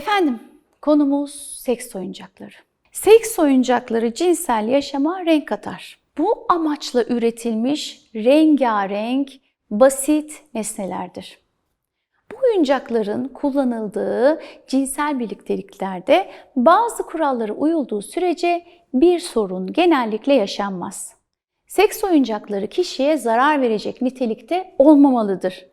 Efendim, konumuz seks oyuncakları. Seks oyuncakları cinsel yaşama renk katar. Bu amaçla üretilmiş rengarenk, basit nesnelerdir. Bu oyuncakların kullanıldığı cinsel birlikteliklerde bazı kurallara uyulduğu sürece bir sorun genellikle yaşanmaz. Seks oyuncakları kişiye zarar verecek nitelikte olmamalıdır.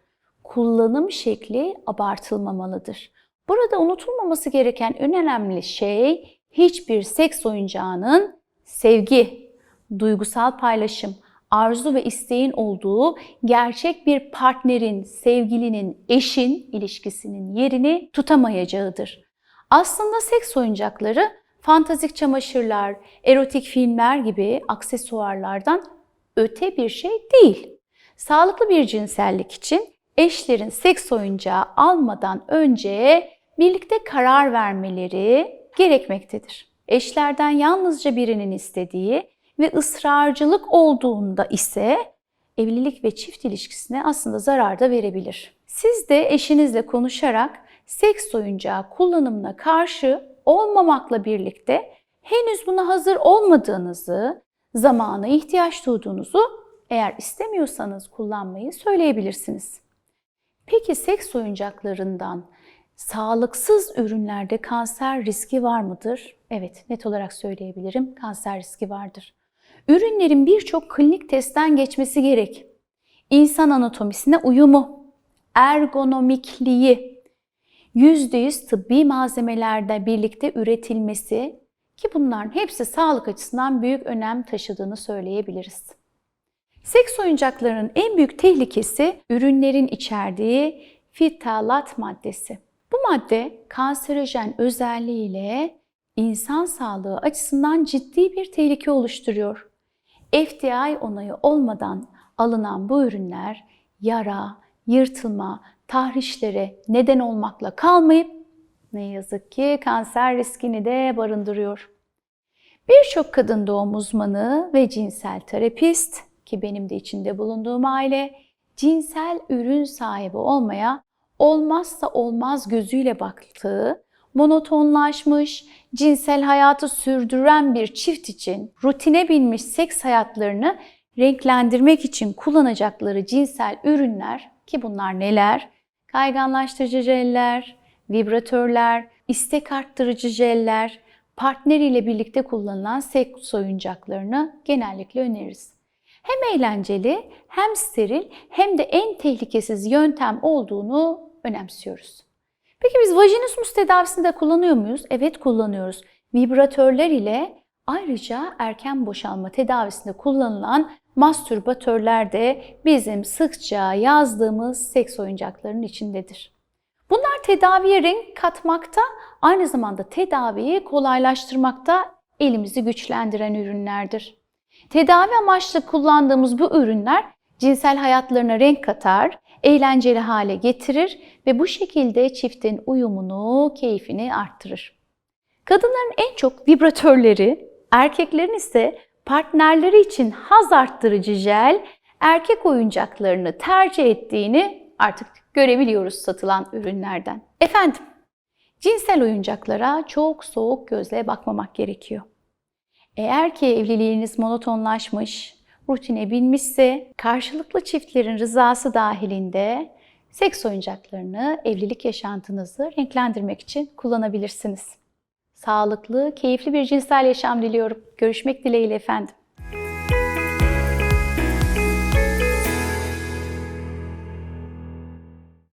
Kullanım şekli abartılmamalıdır. Burada unutulmaması gereken en önemli şey hiçbir seks oyuncağının sevgi, duygusal paylaşım, arzu ve isteğin olduğu gerçek bir partnerin, sevgilinin, eşin ilişkisinin yerini tutamayacağıdır. Aslında seks oyuncakları fantazik çamaşırlar, erotik filmler gibi aksesuarlardan öte bir şey değil. Sağlıklı bir cinsellik için eşlerin seks oyuncağı almadan önce birlikte karar vermeleri gerekmektedir. Eşlerden yalnızca birinin istediği ve ısrarcılık olduğunda ise evlilik ve çift ilişkisine aslında zarar da verebilir. Siz de eşinizle konuşarak seks oyuncağı kullanımına karşı olmamakla birlikte henüz buna hazır olmadığınızı, zamana ihtiyaç duyduğunuzu eğer istemiyorsanız kullanmayı söyleyebilirsiniz. Peki seks oyuncaklarından sağlıksız ürünlerde kanser riski var mıdır? Evet, net olarak söyleyebilirim. Kanser riski vardır. Ürünlerin birçok klinik testten geçmesi gerek. İnsan anatomisine uyumu, ergonomikliği, %100 tıbbi malzemelerle birlikte üretilmesi ki bunların hepsi sağlık açısından büyük önem taşıdığını söyleyebiliriz. Seks oyuncaklarının en büyük tehlikesi ürünlerin içerdiği fitalat maddesi. Bu madde kanserojen özelliğiyle insan sağlığı açısından ciddi bir tehlike oluşturuyor. FDI onayı olmadan alınan bu ürünler yara, yırtılma, tahrişlere neden olmakla kalmayıp ne yazık ki kanser riskini de barındırıyor. Birçok kadın doğum uzmanı ve cinsel terapist ki benim de içinde bulunduğum aile cinsel ürün sahibi olmaya olmazsa olmaz gözüyle baktığı, monotonlaşmış, cinsel hayatı sürdüren bir çift için rutine binmiş seks hayatlarını renklendirmek için kullanacakları cinsel ürünler ki bunlar neler? Kayganlaştırıcı jeller, vibratörler, istek arttırıcı jeller, partner ile birlikte kullanılan seks oyuncaklarını genellikle öneririz. Hem eğlenceli, hem steril, hem de en tehlikesiz yöntem olduğunu önemsiyoruz. Peki biz vajinismus tedavisinde kullanıyor muyuz? Evet kullanıyoruz. Vibratörler ile ayrıca erken boşalma tedavisinde kullanılan mastürbatörler de bizim sıkça yazdığımız seks oyuncaklarının içindedir. Bunlar tedaviye renk katmakta, aynı zamanda tedaviyi kolaylaştırmakta elimizi güçlendiren ürünlerdir. Tedavi amaçlı kullandığımız bu ürünler cinsel hayatlarına renk katar, eğlenceli hale getirir ve bu şekilde çiftin uyumunu, keyfini arttırır. Kadınların en çok vibratörleri, erkeklerin ise partnerleri için haz arttırıcı jel, erkek oyuncaklarını tercih ettiğini artık görebiliyoruz satılan ürünlerden. Efendim, cinsel oyuncaklara çok soğuk gözle bakmamak gerekiyor. Eğer ki evliliğiniz monotonlaşmış, rutine binmişse karşılıklı çiftlerin rızası dahilinde seks oyuncaklarını evlilik yaşantınızı renklendirmek için kullanabilirsiniz. Sağlıklı, keyifli bir cinsel yaşam diliyorum. Görüşmek dileğiyle efendim.